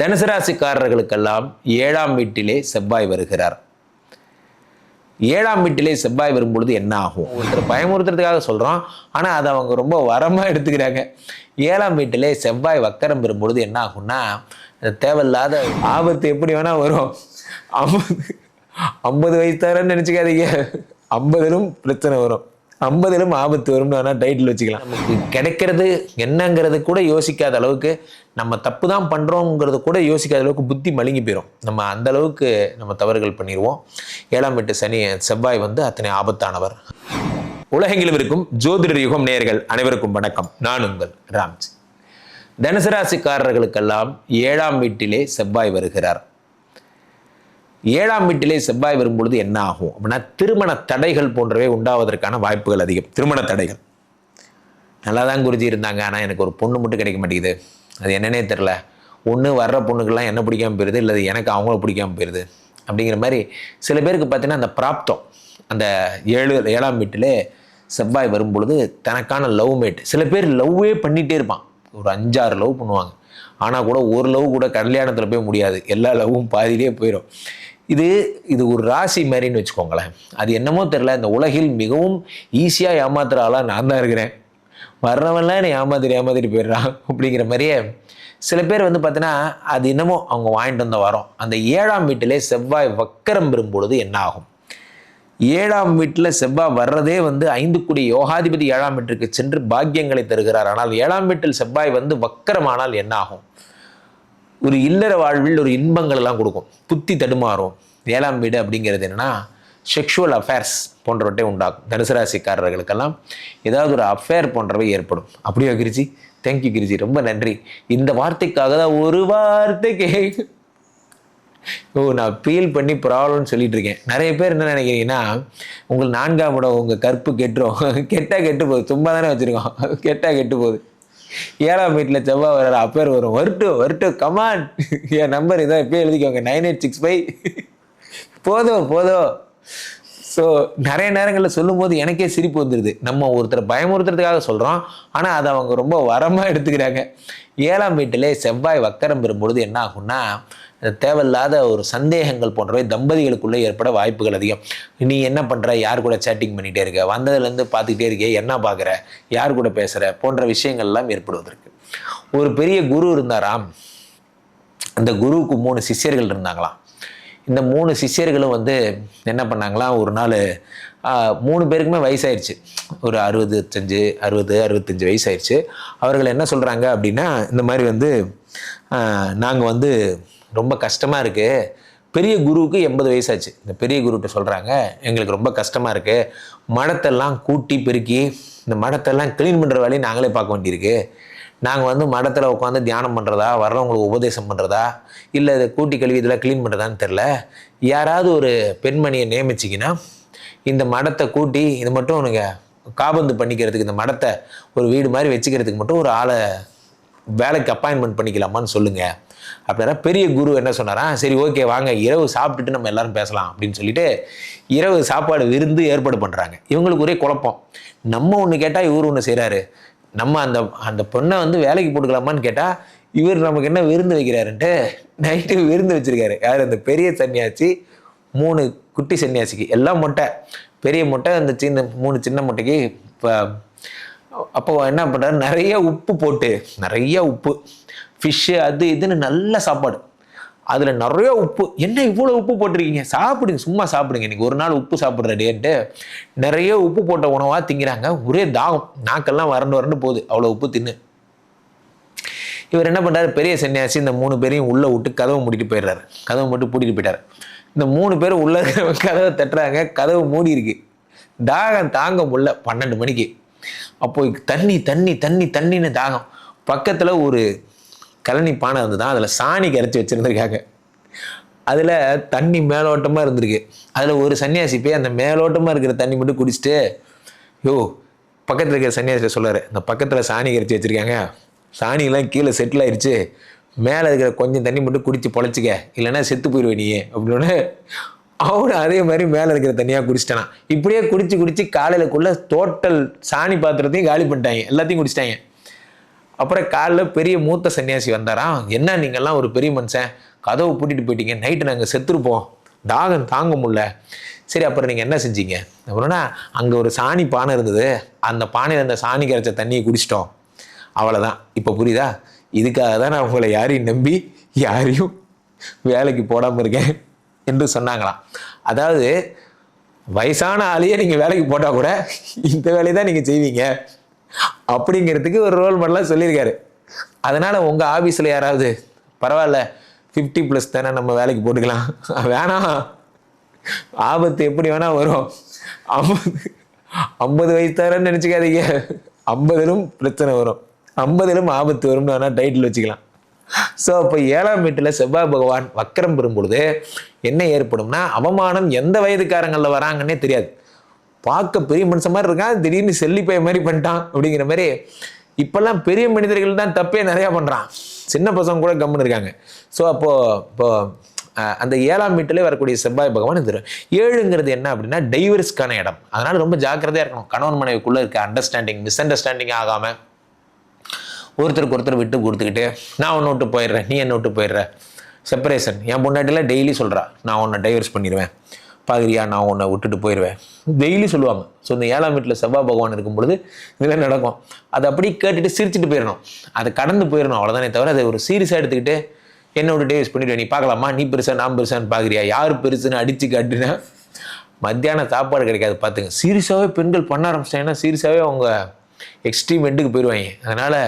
தனுசராசிக்காரர்களுக்கெல்லாம் ஏழாம் வீட்டிலே செவ்வாய் வருகிறார். ஏழாம் வீட்டிலே செவ்வாய் வரும்பொழுது என்ன ஆகும்? ஒருத்தர் பயமுறுத்துறதுக்காக சொல்கிறோம் ஆனால் அதை அவங்க ரொம்ப வரமாக எடுத்துக்கிறாங்க. ஏழாம் வீட்டிலே செவ்வாய் வக்கரம் பெறும்பொழுது என்ன ஆகும்னா தேவையில்லாத ஆபத்து எப்படி வேணால் வரும். ஐம்பது ஐம்பது வயசு தரேன்னு நினச்சிக்காதீங்க. ஐம்பதிலும் பிரச்சனை வரும். ஐம்பதிலும் ஆபத்து வரும்னு வேணால் டைட்டில் வச்சுக்கலாம். நமக்கு கிடைக்கிறது என்னங்கிறது கூட யோசிக்காத அளவுக்கு நம்ம தப்பு தான் பண்ணுறோங்கிறது கூட யோசிக்காத அளவுக்கு புத்தி மழுங்கி போயிடும் நம்ம அந்த அளவுக்கு நம்ம தவறுகள் பண்ணிடுவோம் ஏழாம் எட்டு சனி செவ்வாய் வந்து அத்தனை ஆபத்தானவர். உலகெங்கிலும் இருக்கும் ஜோதிடர் யுகம் நேயர்கள் அனைவருக்கும் வணக்கம். நான் உங்கள் ராம்ஜி. தனுசராசிக்காரர்களுக்கெல்லாம் ஏழாம் வீட்டிலே செவ்வாய் வருகிறார். ஏழாம் வீட்டிலே செவ்வாய் வரும்பொழுது என்ன ஆகும் அப்படின்னா திருமண தடைகள் போன்றவை உண்டாவதற்கான வாய்ப்புகள் அதிகம். திருமண தடைகள். நல்லா தான் குருஜி இருந்தாங்க ஆனால் எனக்கு ஒரு பொண்ணு மட்டும் கிடைக்க மாட்டேங்குது. அது என்னன்னே தெரில ஒன்று வர்ற பொண்ணுக்கெல்லாம் என்ன பிடிக்காம போயிடுது இல்லை எனக்கு அவங்கள பிடிக்காமல் போயிடுது அப்படிங்கிற மாதிரி சில பேருக்கு பார்த்தீங்கன்னா அந்த பிராப்தம் அந்த ஏழு ஏழாம் வீட்டிலே செவ்வாய் வரும்பொழுது தனக்கான லவ் மேட் சில பேர் லவ்வே பண்ணிகிட்டே இருப்பான். ஒரு அஞ்சாறு லவ் பண்ணுவாங்க. ஆனால் கூட ஒரு லவ் கூட கல்யாணத்தில் போய் முடியாது. எல்லா லவ்வும் பாதியிலே போயிடும் இது இது ஒரு ராசி மாதிரின்னு வச்சுக்கோங்களேன். அது என்னமோ தெரில இந்த உலகில் மிகவும் ஈஸியாக ஏமாத்துற ஆளாக நான் தான் இருக்கிறேன். வர்றவன்லாம் என்னை ஏமாத்திட்டு ஏமாத்திட்டு போயிடுறான் அப்படிங்கிற மாதிரியே சில பேர் வந்து பார்த்தீங்கன்னா அது என்னமோ அவங்க வாங்கிட்டு வந்த வரோம். அந்த ஏழாம் வீட்டிலே செவ்வாய் வக்கரம் பெறும்பொழுது என்ன ஆகும்? ஏழாம் வீட்டில் செவ்வாய் வர்றதே வந்து ஐந்து குடி யோகாதிபதி ஏழாம் வீட்டிற்கு சென்று பாக்கியங்களை தருகிறார். ஆனால் ஏழாம் வீட்டில் செவ்வாய் வந்து வக்கரமானால் என்ன ஆகும்? ஒரு இல்லற வாழ்வில் ஒரு இன்பங்கள் எல்லாம் கொடுக்கும். புத்தி தடுமாறும். ஏழாம் வீடு அப்படிங்கிறது என்னன்னா செக்ஷுவல் அஃபேர்ஸ் போன்றவற்றை உண்டாகும் தனுசு ராசிக்காரர்களுக்கெல்லாம் ஏதாவது ஒரு அஃபேர் போன்றவை ஏற்படும். அப்படியா கிரிஜி? தேங்க்யூ கிரிஜி. ரொம்ப நன்றி. இந்த வார்த்தைக்காக தான் ஒரு வார்த்தை கே ஓ நான் ஃபீல் பண்ணி ப்ராப்ளம்னு சொல்லிட்டு இருக்கேன். நிறைய பேர் என்ன நினைக்கிறீங்கன்னா உங்கள் நான்காம் இடம் உங்கள் கற்பு கெட்டுரும். கெட்டால் கெட்டு போகுது. சும்மா தானே வச்சுருக்கோம். கெட்டால் கெட்டு போகுது. ஏழாம் வீட்டில் செவ்வாய் வர அப்பேர் வரும் வரட்டும் வரட்டும் கமான் என் நம்பர் இதான் இப்போ எழுதிக்கோங்க நைன் எயிட் சிக்ஸ் ஃபைவ் போதும் போதும் ஸோ நிறைய நேரங்களில் சொல்லும்போது எனக்கே சிரிப்பு வந்துடுது நம்ம ஒருத்தரை பயமுறுத்துறதுக்காக சொல்கிறோம் ஆனால் அதை அவங்க ரொம்ப வரமாக எடுத்துக்கிறாங்க. ஏழாம் வீட்டிலே செவ்வாய் வக்கரம் பெறும்பொழுது என்ன ஆகும்னா தேவையில்லாத ஒரு சந்தேகங்கள் போன்றவை தம்பதிகளுக்குள்ளே ஏற்பட வாய்ப்புகள் அதிகம். நீ என்ன பண்ணுற யார் கூட சேட்டிங் பண்ணிகிட்டே இருக்க? வந்ததுலேருந்து பார்த்துக்கிட்டே இருக்கே என்ன பார்க்குற? யார் கூட பேசுகிற போன்ற விஷயங்கள்லாம் ஏற்படுவதற்கு. ஒரு பெரிய குரு இருந்தாராம் அந்த குருவுக்கு மூணு சிஷ்யர்கள் இருந்தாங்களாம். இந்த மூணு சிஷ்யர்களும் வந்து என்ன பண்ணாங்களாம்? ஒரு நாள் மூணு பேருக்குமே வயசாயிருச்சு. ஒரு அறுபத்தஞ்சு அறுபது அறுபத்தஞ்சு வயசாயிருச்சு. அவர்கள் என்ன சொல்கிறாங்க அப்படின்னா இந்த மாதிரி வந்து நாங்கள் வந்து ரொம்ப கஷ்டமாக இருக்குது பெரிய குருவுக்கு எண்பது வயசாச்சு. இந்த பெரிய குருகிட்ட சொல்கிறாங்க எங்களுக்கு ரொம்ப கஷ்டமாக இருக்குது மடத்தெல்லாம் கூட்டி பெருக்கி இந்த மடத்தெல்லாம் க்ளீன் பண்ணுற வேலையை நாங்களே பார்க்க வேண்டியிருக்கு. நாங்கள் வந்து மடத்தில் உட்காந்து தியானம் பண்ணுறதா வர்றவங்களுக்கு உபதேசம் பண்ணுறதா இல்லை இதை கூட்டி கழுவி இதெல்லாம் க்ளீன் பண்ணுறதான்னு தெரில யாராவது ஒரு பெண்மணியை நியமிச்சிங்கன்னா இந்த மடத்தை கூட்டி இது மட்டும் உனக்கு காபந்து பண்ணிக்கிறதுக்கு இந்த மடத்தை ஒரு வீடு மாதிரி வச்சுக்கிறதுக்கு மட்டும் ஒரு ஆளை வேலைக்கு அப்பாயின்மெண்ட் பண்ணிக்கலாமான்னு சொல்லுங்கள் அப்படின்னா பெரிய குரு என்ன சொன்னாரா? சரி ஓகே வாங்க. இரவு சாப்பிட்டுட்டு நம்ம எல்லாரும் பேசலாம் அப்படின்னு சொல்லிட்டு இரவு சாப்பாடு விருந்து ஏற்பாடு பண்ணுறாங்க இவங்களுக்கு ஒரே குழப்பம். நம்ம ஒன்று கேட்டால் இவர் ஒன்று செய்கிறாரு நம்ம அந்த அந்த பொண்ணை வந்து வேலைக்கு போட்டுக்கலாமான்னு கேட்டால் இவர் நமக்கு என்ன விருந்து வைக்கிறாருன்ட்டு நைட்டு விருந்து வச்சுருக்காரு. யார்? அந்த பெரிய சன்னியாச்சி மூணு குட்டி சன்னியாசிக்கு. எல்லாம் மொட்டை. பெரிய மொட்டை அந்த சின்ன மூணு சின்ன மொட்டைக்கு இப்போ அப்போ என்ன பண்ணுறாரு நிறைய உப்பு போட்டு நிறைய உப்பு. ஃபிஷ்ஷு அது இதுன்னு நல்ல சாப்பாடு. அதில் நிறைய உப்பு. என்ன இவ்வளோ உப்பு போட்டிருக்கீங்க? சாப்பிடுங்க சும்மா சாப்பிடுங்க. இன்னைக்கு ஒரு நாள் உப்பு சாப்பிட்ற டேன்ட்டு. நிறைய உப்பு போட்ட உணவாக திங்கிறாங்க. ஒரே தாகம். நாக்கெல்லாம் வறண்டு வறண்டு போகுது. அவ்வளோ உப்பு தின்னு. இவர் என்ன பண்ணுறாரு பெரிய சன்னியாசி இந்த மூணு பேரையும் உள்ளே விட்டு கதவை மூடிட்டு போயிடுறாரு. கதவை மட்டும் பூட்டிட்டு போயிட்டார். இந்த மூணு பேரும் உள்ள கதவை தட்டுறாங்க. கதவு மூடி இருக்கு தாகம் தாங்க முடியல. பன்னெண்டு மணிக்கு. அப்போ தண்ணி தண்ணி தண்ணி தண்ணின்னு தாகம். பக்கத்தில் ஒரு கழனி பானை இருந்ததுதான் அதில் சாணி கரைச்சி வச்சுருந்துருக்காங்க. அதில் தண்ணி மேலோட்டமாக இருந்திருக்கு. அதில் ஒரு சன்னியாசி போய் அந்த மேலோட்டமாக இருக்கிற தண்ணி மட்டும் குடிச்சிட்டு யோ பக்கத்தில் இருக்கிற சன்னியாசி சொல்லார். இந்த பக்கத்தில் சாணி கரைச்சி வச்சுருக்காங்க. சாணியெல்லாம் கீழே செட்டில் ஆயிடுச்சு மேலே இருக்கிற கொஞ்சம் தண்ணி மட்டும் குடித்து பொழைச்சிக்க. இல்லைன்னா செத்து போயிடுவே நீ அப்படின்னு அவனும் அதே மாதிரி மேலே இருக்கிற தண்ணியாக குடிச்சிட்டானா. இப்படியே குடிச்சு குடிச்சு காலையிலக்குள்ள டோட்டல் சாணி பாத்திரத்தையும் காலி பண்ணிட்டாங்க. எல்லாத்தையும் குடிச்சிட்டாங்க. அப்புறம் காலைல பெரிய மூத்த சன்னியாசி வந்தாராம் என்ன நீங்கள்லாம் ஒரு பெரிய மனுஷன்? கதவை பூட்டிட்டு போயிட்டீங்க. நைட்டு நாங்கள் செத்துருப்போம். தாகம் தாங்க முடில சரி அப்புறம் நீங்கள் என்ன செஞ்சீங்க? அப்புறம்னா அங்கே ஒரு சாணி பானை இருந்தது. அந்த பானையில் அந்த சாணி கரைச்ச தண்ணியை குடிச்சிட்டோம். அவ்வளோதான் இப்போ புரியுதா? இதுக்காக தான் நான் உங்களை யாரையும் நம்பி யாரையும் வேலைக்கு போடாமல் இருக்கேன். என்று சொன்னாங்களாம். அதாவது வயசான ஆளையே நீங்கள் வேலைக்கு போட்டால் கூட இந்த வேலையை தான் நீங்கள் செய்வீங்க. அப்படிங்கிறதுக்கு ஒரு ரோல் மாடலாக சொல்லியிருக்காரு. அதனால் உங்கள் ஆஃபீஸில் யாராவது பரவாயில்ல ஃபிஃப்டி ப்ளஸ் தானே நம்ம வேலைக்கு போட்டுக்கலாம். வேணாம் ஆபத்து எப்படி வேணால் வரும். ஐம்பது ஐம்பது வயசு தரேன்னு நினச்சிக்காதீங்க. ஐம்பதிலும் பிரச்சனை வரும். ஐம்பதிலும் ஆபத்து வரும்னு வேணால் டைட்டில் வச்சுக்கலாம். ஸோ அப்போ ஏழாம் வீட்டில் செவ்வாய் பகவான் வக்கரம் பெறும் பொழுது என்ன ஏற்படும்னா அவமானம் எந்த வயதுக்காரங்களில் வராங்கன்னே தெரியாது. பார்க்க பெரிய மனுஷன் மாதிரி இருக்கான் திடீர்னு செல்லிப்பைய மாதிரி பண்ணிட்டான் அப்படிங்கிற மாதிரி இப்போல்லாம் பெரிய மனிதர்கள் தான் தப்பே நிறையா பண்ணுறான் சின்ன பசங்க கூட கம்முன்னு இருக்காங்க. ஸோ அப்போது இப்போ அந்த ஏழாம் வீட்டிலே வரக்கூடிய செவ்வாய் பகவான் இந்த ஏழுங்கிறது என்ன அப்படின்னா டைவர்ஸ்க்கான இடம். அதனால் ரொம்ப ஜாக்கிரதையாக இருக்கணும். கணவன் மனைவிக்குள்ளே இருக்க அண்டர்ஸ்டாண்டிங் மிஸ் அண்டர்ஸ்டாண்டிங் ஆகாமல் ஒருத்தருக்கு ஒருத்தர் விட்டு கொடுத்துக்கிட்டு நான் ஒன்று விட்டு போயிடுறேன் நீ என்ன விட்டு போயிடுற. செப்பரேஷன் என் பொண்டாட்டிலாம் டெய்லி சொல்கிறா நான் உன்னை டைவர்ஸ் பண்ணிடுவேன் பாதிரியா நான் உன்னை விட்டுட்டு போயிடுவேன். டெய்லி சொல்லுவாங்க. ஸோ இந்த ஏழாம் வீட்டில் செவ்வாய் பகவான் இருக்கும் பொழுது இதெல்லாம் நடக்கும். அதை அப்படியே கேட்டுட்டு சிரிச்சுட்டு போயிடணும். அதை கடந்து போயிடணும் அவ்வளோதானே தவிர அதை ஒரு சீரியஸாக எடுத்துக்கிட்டு என்னோட விட்டு டைவர்ஸ் பண்ணிடுவேன் நீ பார்க்கலாமா? நீ பெருசா நான் பெருசான்னு பார்க்குறியா யார் பெருசுன்னு அடித்து காட்டுனா மத்தியானம் சாப்பாடு கிடைக்காது பார்த்துங்க சீரியஸாகவே பெண்கள் பண்ண ஆரம்பிச்சிட்டாங்கன்னா சீரியஸாகவே அவங்க எக்ஸ்ட்ரீம் எண்டுக்கு போயிடுவாங்க அதனால்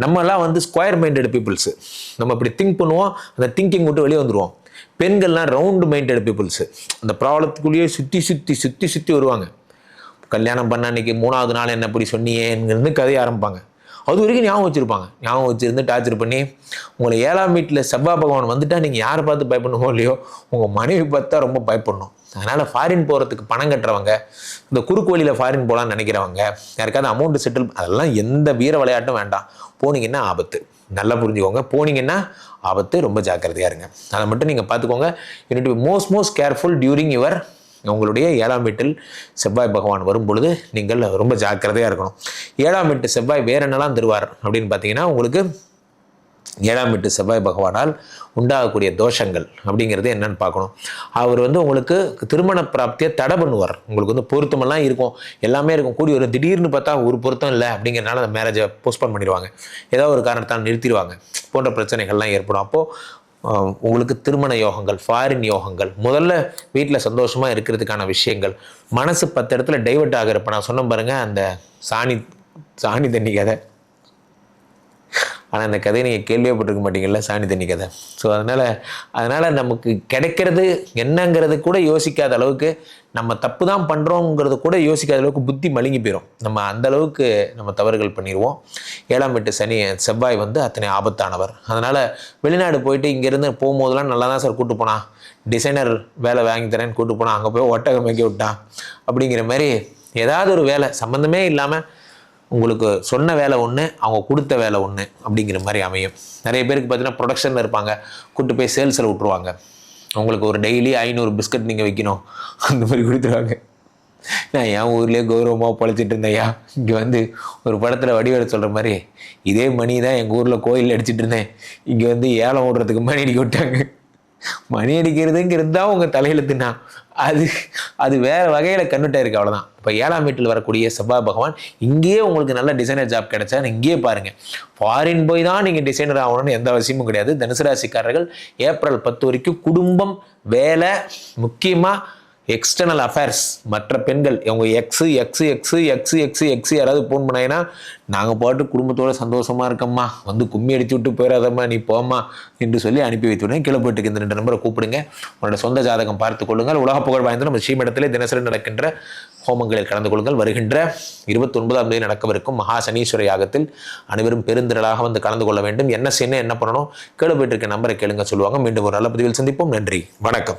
நம்மலாம் வந்து ஸ்கொயர் மைண்டட் பீப்புள்ஸு நம்ம இப்படி திங்க் பண்ணுவோம் அந்த திங்கிங் விட்டு வெளியே வந்துடுவோம் பெண்கள்லாம் ரவுண்டு மைண்டட் பீப்புள்ஸு அந்த ப்ராப்ளத்துக்குள்ளேயே சுற்றி சுற்றி சுற்றி சுற்றி வருவாங்க. கல்யாணம் பண்ண அன்னைக்கு மூணாவது நாள் என்ன இப்படி சொன்னியேங்கிறது கதையை ஆரம்பிப்பாங்க. அது வரைக்கும் ஞாபகம் வச்சுருப்பாங்க. ஞாபகம் வச்சுருந்து டார்ச்சர் பண்ணி உங்களை ஏழாம் வீட்டில் செவ்வாய் பகவான் வந்துட்டால் நீங்கள் யாரை பார்த்து பயப்படணுமோ இல்லையோ உங்கள் மனைவி பார்த்தா ரொம்ப பயப்படணும். அதனால் ஃபாரின் போகிறதுக்கு பணம் கட்டுறவங்க இந்த குறுக்கு வழியில் ஃபாரின் போகலான்னு நினைக்கிறவங்க யாருக்காவது அமௌண்ட் செட்டில் அதெல்லாம் எந்த வீர விளையாட்டும் வேண்டாம். போனீங்கன்னா ஆபத்து. நல்லா புரிஞ்சுக்கோங்க. போனீங்கன்னா ஆபத்து. ரொம்ப ஜாக்கிரதையாக இருங்க. அதை மட்டும் நீங்கள் பார்த்துக்கோங்க. You need most most careful during your உங்களுடைய ஏழாம் வீட்டில் செவ்வாய் பகவான் வரும் பொழுது நீங்கள் ரொம்ப ஜாக்கிரதையாக இருக்கணும். ஏழாம் வீட்டு செவ்வாய் வேற என்னெல்லாம் தருவார் அப்படின்னு பார்த்தீங்கன்னா உங்களுக்கு ஏழாம் வீட்டு செவ்வாய் பகவானால் உண்டாகக்கூடிய தோஷங்கள் அப்படிங்கிறது என்னன்னு பார்க்கணும். அவர் வந்து உங்களுக்கு திருமண பிராப்தியை தடை பண்ணுவார். உங்களுக்கு வந்து பொருத்தமெல்லாம் இருக்கும். எல்லாமே இருக்கும். கூடி ஒரு திடீர்னு பார்த்தா ஒரு பொருத்தம் இல்லை அப்படிங்கிறனால அந்த மேரேஜை போஸ்ட்போன் பண்ணிடுவாங்க. ஏதோ ஒரு காரணத்தால் நிறுத்திடுவாங்க. போன்ற பிரச்சனைகள்லாம் ஏற்படும். அப்போது உங்களுக்கு திருமண யோகங்கள் ஃபாரின் யோகங்கள் முதல்ல வீட்டில் சந்தோஷமாக இருக்கிறதுக்கான விஷயங்கள். மனசு பத்து இடத்துல டைவர்ட் ஆகிறப்ப நான் சொன்ன பாருங்கள் அந்த சாணி சாணி தண்ணி கதை. ஆனால் அந்த கதையை நீங்கள் கேள்விப்பட்டிருக்க மாட்டீங்கல்ல சாணி தண்ணி கதை. ஸோ அதனால் அதனால் நமக்கு கிடைக்கிறது என்னங்கிறது கூட யோசிக்காத அளவுக்கு நம்ம தப்பு தான் பண்ணுறோங்கிறது கூட யோசிக்காத அளவுக்கு புத்தி மழுங்கி போயிடும் நம்ம அந்த அளவுக்கு நம்ம தவறுகள் பண்ணிடுவோம் ஏழாம் எட்டு சனி செவ்வாய் வந்து அத்தனை ஆபத்தானவர். அதனால் வெளிநாடு போயிட்டு இங்கேருந்து போகும்போதெல்லாம் நல்லா தான் சார் கூட்டு போனான். டிசைனர் வேலை வாங்கி தரேன்னு கூட்டு போனான். அங்கே போய் ஒட்டகம் வைக்க விட்டான். அப்படிங்கிற மாதிரி ஏதாவது ஒரு வேலை சம்மந்தமே இல்லாமல் உங்களுக்கு சொன்ன வேலை ஒன்று அவங்க கொடுத்த வேலை ஒன்று அப்படிங்கிற மாதிரி அமையும். நிறைய பேருக்கு பார்த்தீங்கன்னா ப்ரொடக்ஷனில் இருப்பாங்க. கூட்டு போய் சேல்ஸில் விட்ருவாங்க உங்களுக்கு ஒரு டெய்லி ஐநூறு பிஸ்கட் நீங்கள் வைக்கணும். அந்த மாதிரி கொடுத்துருவாங்க. நான் என் ஊர்லேயே கௌரவமாக பொழைச்சிட்டு இருந்தேயா இங்கே வந்து ஒரு படத்தில் வடிவேல சொல்கிற மாதிரி இதே மணி தான் எங்கள் ஊரில் கோயில் அடிச்சிட்டு இருந்தேன். இங்கே வந்து ஏலம் ஓடுறதுக்கு மணி அடிக்க விட்டாங்க. மணி அடிக்கிறதுங்கிறது தான் உங்கள் தலையெழுத்துனா அது அது வேறு வகையில் கண்ணுட்டே இருக்குது அவ்வளோதான் இப்போ ஏழாம் வீட்டில் வரக்கூடிய செவ்வாய் பகவான் இங்கேயே உங்களுக்கு நல்ல டிசைனர் ஜாப் கிடைச்சா இங்கேயே பாருங்கள் ஃபாரின் போய் தான் நீங்கள் டிசைனர் ஆகணும்னு எந்த அவசியமும் கிடையாது. தனுசு ராசிக்காரர்கள் ஏப்ரல் பத்து வரைக்கும் குடும்பம் வேலை முக்கியமாக எக்ஸ்டர்னல் அஃபேர்ஸ் மற்ற பெண்கள் அவங்க ex ex ex ex ex ex யாராவது ஃபோன் பண்ணாங்கன்னா நாங்கள் பாட்டு குடும்பத்தோட சந்தோஷமாக இருக்கம்மா. வந்து கும்மி அடித்து விட்டு போயிடாதம்மா. நீ போம்மா. என்று சொல்லி அனுப்பி வைத்துவிடுங்க கிளப்பிட்டுக்கு இந்த ரெண்டு நம்பரை கூப்பிடுங்க. உங்களோட சொந்த ஜாதகம் பார்த்து கொள்ளுங்கள். உலக புகழ் வாய்ந்த நம்ம ஸ்ரீமடத்திலே தினசரி நடக்கின்ற ஹோமங்களில் கலந்து கொள்ளுங்கள். வருகின்ற இருபத்தி ஒன்பதாம் தேதி நடக்கவிருக்கும் மகா சனீஸ்வர யாகத்தில் அனைவரும் பெருந்திரளாக வந்து கலந்து கொள்ள வேண்டும். என்ன செய்யணும் என்ன பண்ணணும்? கேளு போயிட்டு இருக்க நம்பரை கேளுங்க சொல்லுவாங்க. மீண்டும் ஒரு நல்ல பதிவில் சந்திப்போம். நன்றி. வணக்கம்.